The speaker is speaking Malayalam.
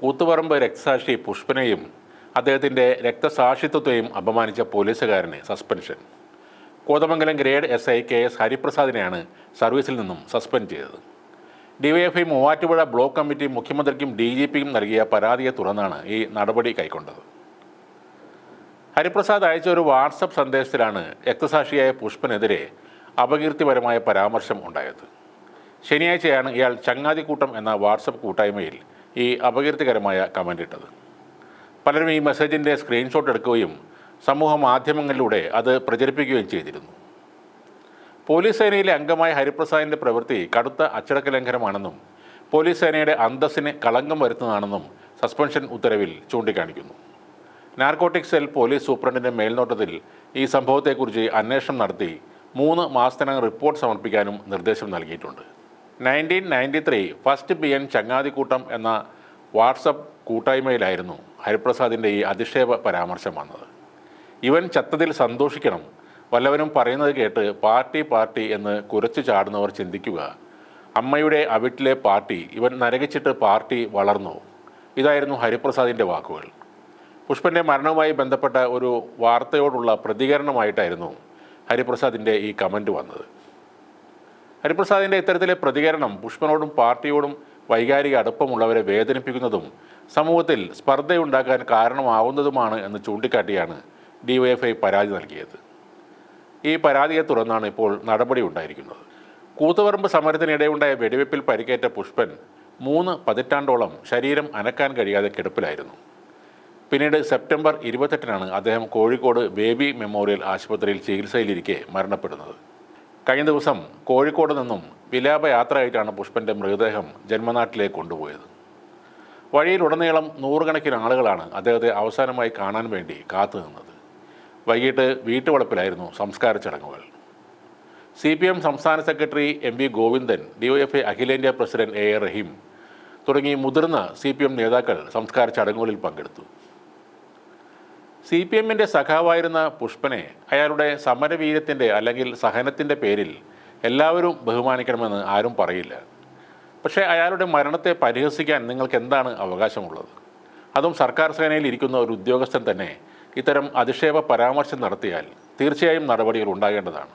കൂത്തുപറമ്പ് രക്തസാക്ഷി പുഷ്പനെയും അദ്ദേഹത്തിന്റെ രക്തസാക്ഷിത്വത്തെയും അപമാനിച്ച പോലീസുകാരന് suspension. Kothamangalam grade S I K S ഹരിപ്രസാദിനെയാണ് സർവീസിൽ നിന്നും സസ്പെൻഡ് ചെയ്തത്. ഡിവൈഎഫ്ഐ മൂവാറ്റുപുഴ ബ്ലോക്ക് കമ്മിറ്റി മുഖ്യമന്ത്രിക്കും ഡി ജി പിക്കും നൽകിയ പരാതിയെ തുടർന്നാണ് ഈ നടപടി കൈക്കൊണ്ടത്. ഹരിപ്രസാദ് അയച്ച ഒരു വാട്സപ്പ് സന്ദേശത്തിലാണ് രക്തസാക്ഷിയായ പുഷ്പനെതിരെ അപകീർത്തിപരമായ പരാമർശം ഉണ്ടായത്. ശനിയാഴ്ചയാണ് ഇയാൾ ചങ്ങാതിക്കൂട്ടം എന്ന വാട്സപ്പ് കൂട്ടായ്മയിൽ ഈ അപകീർത്തികരമായ കമന്റ് ഇട്ടത്. പലരും ഈ മെസ്സേജിന്റെ സ്ക്രീൻഷോട്ട് എടുക്കുകയും സമൂഹ മാധ്യമങ്ങളിലൂടെ അത് പ്രചരിപ്പിക്കുകയും ചെയ്തിരുന്നു. പോലീസ് സേനയിലെ അംഗമായ ഹരിപ്രസാദിന്റെ പ്രവൃത്തി കടുത്ത അച്ചടക്ക ലംഘനമാണെന്നും പോലീസ് സേനയുടെ അന്തസ്സിന് കളങ്കം വരുത്തുന്നതാണെന്നും സസ്പെൻഷൻ ഉത്തരവിൽ ചൂണ്ടിക്കാണിക്കുന്നു. നാർക്കോട്ടിക് സെൽ പോലീസ് സൂപ്രണ്ടിന്റെ മേൽനോട്ടത്തിൽ ഈ സംഭവത്തെക്കുറിച്ച് അന്വേഷണം നടത്തി മൂന്ന് മാസത്തിനകം റിപ്പോർട്ട് സമർപ്പിക്കാനും നിർദ്ദേശം നൽകിയിട്ടുണ്ട്. Nineteen ninety three first P N ചങ്ങാതിക്കൂട്ടം എന്ന വാട്സപ്പ് കൂട്ടായ്മയിലായിരുന്നു ഹരിപ്രസാദിന്റെ ഈ അധിക്ഷേപ പരാമർശം വന്നത്. ഇവൻ ചത്തതിൽ സന്തോഷിക്കണം. വല്ലവനും പറയുന്നത് കേട്ട് പാർട്ടി പാർട്ടി എന്ന് കുരച്ചു ചാടുന്നവർ ചിന്തിക്കുക. അമ്മയുടെ അവിട്ടിലെ പാർട്ടി ഇവൻ നരകിച്ചിട്ട് പാർട്ടി വളർന്നു. ഇതായിരുന്നു ഹരിപ്രസാദിന്റെ വാക്കുകൾ. പുഷ്പന്റെ മരണവുമായി ബന്ധപ്പെട്ട ഒരു വാർത്തയോടുള്ള പ്രതികരണമായിട്ടായിരുന്നു ഹരിപ്രസാദിന്റെ ഈ കമന്റ് വന്നത്. ഹരിപ്രസാദിന്റെ ഇത്തരത്തിലെ പ്രതികരണം പുഷ്പനോടും പാർട്ടിയോടും വൈകാരിക അടുപ്പമുള്ളവരെ വേദനിപ്പിക്കുന്നതും സമൂഹത്തിൽ സ്പർദ്ധയുണ്ടാക്കാൻ കാരണമാവുന്നതുമാണ് എന്ന് ചൂണ്ടിക്കാട്ടിയാണ് ഡിവൈഎഫ്ഐ പരാതി നൽകിയത്. ഈ പരാതിയെ തുടർന്നാണ് ഇപ്പോൾ നടപടി ഉണ്ടായിരിക്കുന്നത്. കൂത്തുപറമ്പ് സമരത്തിനിടെയുണ്ടായ വെടിവെപ്പിൽ പരിക്കേറ്റ പുഷ്പൻ മൂന്ന് പതിറ്റാണ്ടോളം ശരീരം അനക്കാൻ കഴിയാതെ കിടപ്പിലായിരുന്നു. പിന്നീട് സെപ്റ്റംബർ ഇരുപത്തെട്ടിനാണ് അദ്ദേഹം കോഴിക്കോട് ബേബി മെമ്മോറിയൽ ആശുപത്രിയിൽ ചികിത്സയിലിരിക്കെ മരണപ്പെടുന്നത്. കഴിഞ്ഞ ദിവസം കോഴിക്കോട് നിന്നും വിലാപയാത്രയായിട്ടാണ് പുഷ്പന്റെ മൃതദേഹം ജന്മനാട്ടിലേക്ക് കൊണ്ടുപോയത്. വഴിയിലുടനീളം നൂറുകണക്കിന് ആളുകളാണ് അദ്ദേഹത്തെ അവസാനമായി കാണാൻ വേണ്ടി കാത്തുനിന്നത് വൈകിട്ട് വീട്ടുവളപ്പിലായിരുന്നു സംസ്കാര ചടങ്ങുകൾ. സി പി എം സംസ്ഥാന secretary M V Govindan DYFI അഖിലേന്ത്യാ പ്രസിഡന്റ് എ എ റഹീം തുടങ്ങി മുതിർന്ന സി പി എം നേതാക്കൾ സംസ്കാര ചടങ്ങുകളിൽ പങ്കെടുത്തു. സി പി എമ്മിന്റെ സഖാവായിരുന്ന പുഷ്പനെ അയാളുടെ സമരവീര്യത്തിന്റെ അല്ലെങ്കിൽ സഹനത്തിന്റെ പേരിൽ എല്ലാവരും ബഹുമാനിക്കണമെന്ന് ആരും പറയില്ല. പക്ഷേ അയാളുടെ മരണത്തെ പരിഹസിക്കാൻ നിങ്ങൾക്ക് എന്താണ് അവകാശമുള്ളത്? അതും സർക്കാർ സേനയിൽ ഇരിക്കുന്ന ഒരു ഉദ്യോഗസ്ഥൻ തന്നെ ഇത്തരം അധിക്ഷേപ പരാമർശം നടത്തിയാൽ തീർച്ചയായും നടപടികൾ ഉണ്ടാകേണ്ടതാണ്.